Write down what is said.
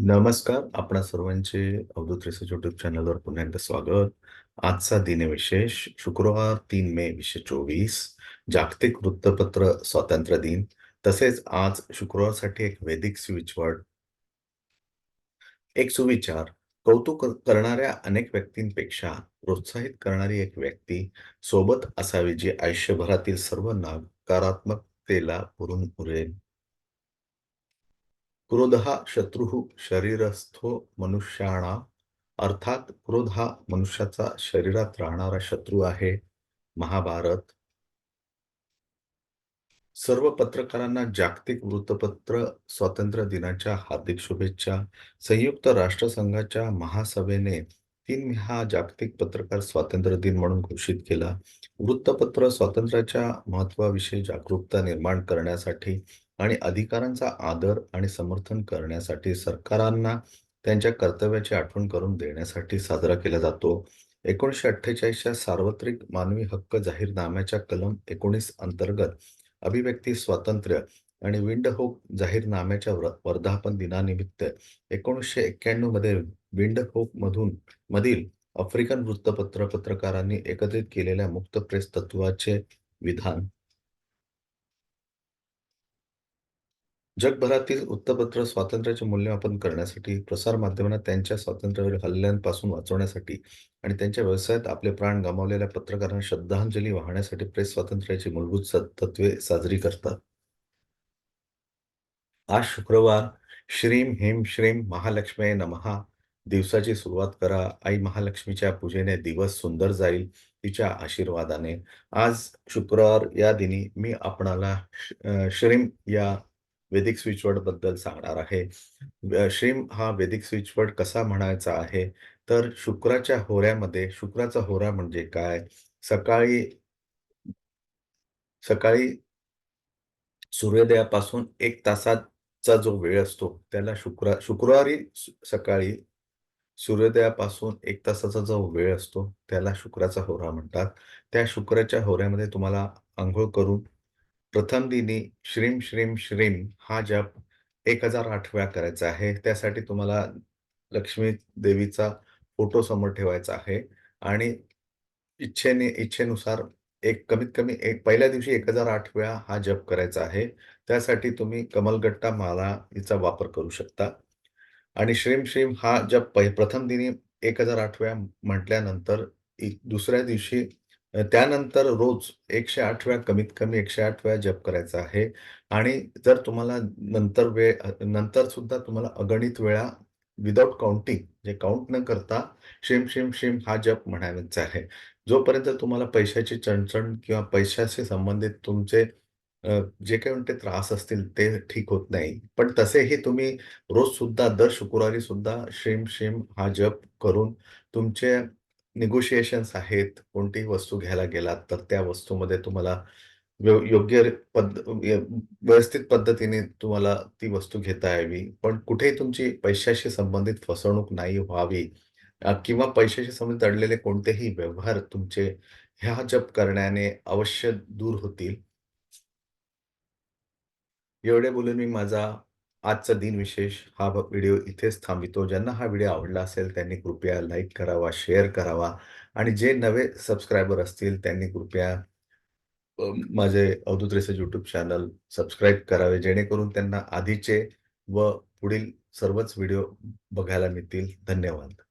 नमस्कार. आपणा सर्वांचे अवधूत रिसर्च युट्यूब चॅनलवर पुन्हा एकदा स्वागत. आजचा दिनविशेष शुक्रवार तीन मे 2024 जागतिक वृत्तपत्र स्वातंत्र्य दिन. तसेच आज शुक्रवारसाठी एक वैदिक सुविचवड एक सुविचार कौतुक करणाऱ्या अनेक व्यक्तींपेक्षा प्रोत्साहित करणारी एक व्यक्ती सोबत असावी जी आयुष्यभरातील सर्व नकारात्मकतेला पुरून उरेल. क्रोध हा शत्रू शरीरस्थो मनुष्याणा अर्थात क्रोध हा मनुष्याचा शरीरात राहणारा शत्रू आहे. महाभारत. सर्व पत्रकारांना जागतिक वृत्तपत्र स्वातंत्र्य दिनाच्या हार्दिक शुभेच्छा. संयुक्त राष्ट्रसंघाच्या महासभेने तीन हा जागतिक पत्रकार स्वातंत्र्य दिन म्हणून घोषित केला. वृत्तपत्र स्वातंत्र्याच्या महत्वाविषयी जागरूकता निर्माण करण्यासाठी आणि अधिकारांचा आदर आणि समर्थन करण्यासाठी सरकारांना त्यांच्या कर्तव्याची आठवण करून देण्यासाठी साजरा केला जातो. एकोणीसशे अठ्ठेचाळीसच्या सार्वत्रिक मानवी हक्क जाहीरनाम्याच्या कलम 19 अंतर्गत अभिव्यक्ती स्वातंत्र्य आणि विंडहोक जाहीरनाम्याच्या वर्धापन दिनानिमित्त 1991 मध्ये विंडहोक मधून मधील आफ्रिकन वृत्तपत्र पत्रकारांनी एकत्रित केलेल्या मुक्त प्रेस तत्त्वाचे विधान. जगभरातील वृत्तपत्र स्वातंत्र्याचे मूल्यमापन करण्यासाठी, प्रसारमाध्यमांना त्यांच्या स्वातंत्र्यावरील हल्ल्यांपासून वाचवण्यासाठी आणि त्यांच्या व्यवसायात आपले प्राण गमावलेल्या पत्रकारांना श्रद्धांजली वाहण्यासाठी प्रेस स्वातंत्र्याची मूलभूत तत्वे साजरी करतात. आज शुक्रवार. श्रीं हेम श्रीम महालक्ष्मी नमहा दिवसाची सुरुवात करा. आई महालक्ष्मीच्या पूजेने दिवस सुंदर जाईल तिच्या आशीर्वादाने. आज शुक्रवार या दिनी मी आपणाला श्रीम या वेदिक स्विचवर्डबद्दल सांगणार आहे. श्रीम हा वेदिक स्विचवर्ड कसा म्हणायचा आहे, तर शुक्राच्या होऱ्यामध्ये शुक्राचा होरा म्हणजे काय? सकाळी सकाळी सूर्योदयापासून एक तासाचा जो वेळ असतो त्याला शुक्र शुक्रवारी सकाळी सूर्योदयापासून एक तासाचा जो वेळ असतो त्याला शुक्राचा होरा म्हणतात. त्या शुक्राच्या होऱ्यामध्ये तुम्हाला आंघोळ करून प्रथम दिनी श्रीम श्रीम श्रीम हा जप 1008 वेळा करायचा आहे. त्यासाठी तुम्हाला लक्ष्मी देवीचा फोटो समोर ठेवायचा आहे आणि इच्छेने इच्छेनुसार एक कमीत कमी एक पहिल्या दिवशी 1008 वेळा हा जप करायचा आहे. त्यासाठी तुम्ही कमलगट्टा माला हिचा वापर करू शकता आणि श्रीम श्रीम हा जप प्रथम दिनी 1008 वेळा म्हटल्यानंतर दुसऱ्या दिवशी त्यानंतर रोज 108 वेळा कमीत कमी 108 वेळा जप करायचा आहे आणि जर तुम्हाला नंतर वेळ नंतर सुद्धा तुम्हाला अगणित वेळा विदाउट काउंटिंग जे काउंट न करता श्रीं श्रीं श्रीं हा जप म्हणायचा आहे. जोपर्यंत तुम्हाला पैशाची चणचण किंवा पैशाशी संबंधित तुमचे जे काही म्हणते त्रास असतील ते ठीक होत नाही. पण तसेही तुम्ही रोज सुद्धा दर शुक्रवारी सुद्धा श्रीं हा जप करून तुमचे निगोशिएशन्स आहेत. कोणतीही वस्तू घ्यायला गेलात तर त्या वस्तूमध्ये तुम्हाला योग्य पद्ध व्यवस्थित पद्धतीने तुम्हाला ती वस्तू घेता यावी. पण कुठेही तुमची पैशाशी संबंधित फसवणूक नाही व्हावी किंवा पैशाशी संबंधित अडलेले कोणतेही व्यवहार तुमचे ह्या जप करण्याने अवश्य दूर होतील. एवढे बोलून मी माझा आजचा दिनविशेष हा व्हिडिओ इथेच थांबितो ज्यांना हा व्हिडिओ आवडला असेल त्यांनी कृपया लाईक करावा, शेअर करावा आणि जे नवे सबस्क्रायबर असतील त्यांनी कृपया माझे Avdhut races YouTube channel subscribe करावे जेणेकरून त्यांना आधीचे व पुढील सर्वच व्हिडिओ बघायला मिळतील. धन्यवाद.